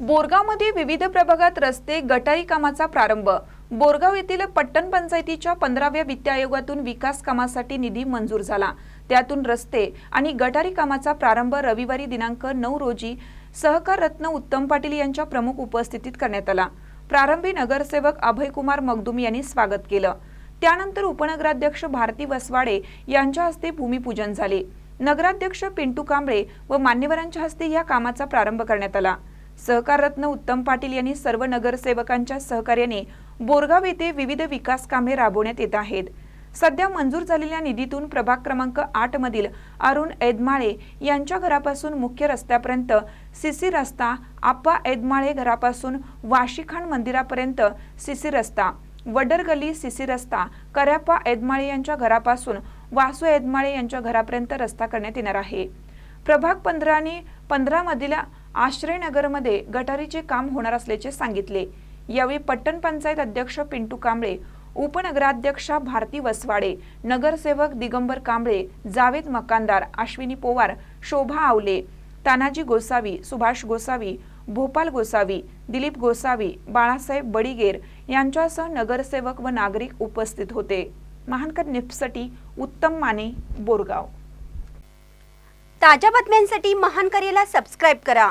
बोरगावमध्ये विविध प्रभागात रस्ते गटारी कामाचा प्रारंभ. बोरगाव येथील पट्टण पंचायतीच्या पंधराव्या वित्त आयोगातून विकास कामासाठी निधी मंजूर झाला. त्यातून रस्ते आणि गटारी कामाचा प्रारंभ रविवारी दिनांक नऊ रोजी सहकार रत्न उत्तम पाटील यांच्या प्रमुख उपस्थितीत करण्यात आला. प्रारंभी नगरसेवक अभयकुमार मगदुम यांनी स्वागत केलं. त्यानंतर उपनगराध्यक्ष भारती वसवाडे यांच्या हस्ते भूमिपूजन झाले. नगराध्यक्ष पिंटू कांबळे व मान्यवरांच्या हस्ते या कामाचा प्रारंभ करण्यात आला. सहकाररत्न उत्तम पाटील यांनी सर्व नगरसेवकांच्या सहकार्याने बोरगाव येथे विविध विकास कामे राबवण्यात येत आहेत. सध्या मंजूर झालेल्या निधीतून प्रभाग क्रमांक आठ मधील अरुण ऐदमाळे यांच्या घरापासून मुख्य रस्त्यापर्यंत सीसी रस्ता आप्पा एदमाळे घरापासून वाशीखान मंदिरापर्यंत सीसी रस्ता वडर गली सीसी रस्ता कर्याप्पा एदमाळे यांच्या घरापासून वासू एदमाळे यांच्या घरापर्यंत रस्ता करण्यात येणार आहे. प्रभाग पंधराने पंधरामधील पंधरा मधील आश्रयनगरमध्ये गटारीचे काम होणार असल्याचे सांगितले. यावेळी पट्टण पंचायत अध्यक्ष पिंटू कांबळे उपनगराध्यक्षा भारती वसवाडे नगरसेवक दिगंबर कांबळे जावेद मकानदार अश्विनी पोवार शोभा आवले तानाजी गोसावी सुभाष गोसावी भोपाल गोसावी दिलीप गोसावी बाळासाहेब बडिगेर यांच्यासह नगरसेवक व नागरिक उपस्थित होते. महानकर निफ्ससाठी उत्तम माने बोरगाव. ताज्या बातम्यांसाठी महानकरेला सबस्क्राईब करा.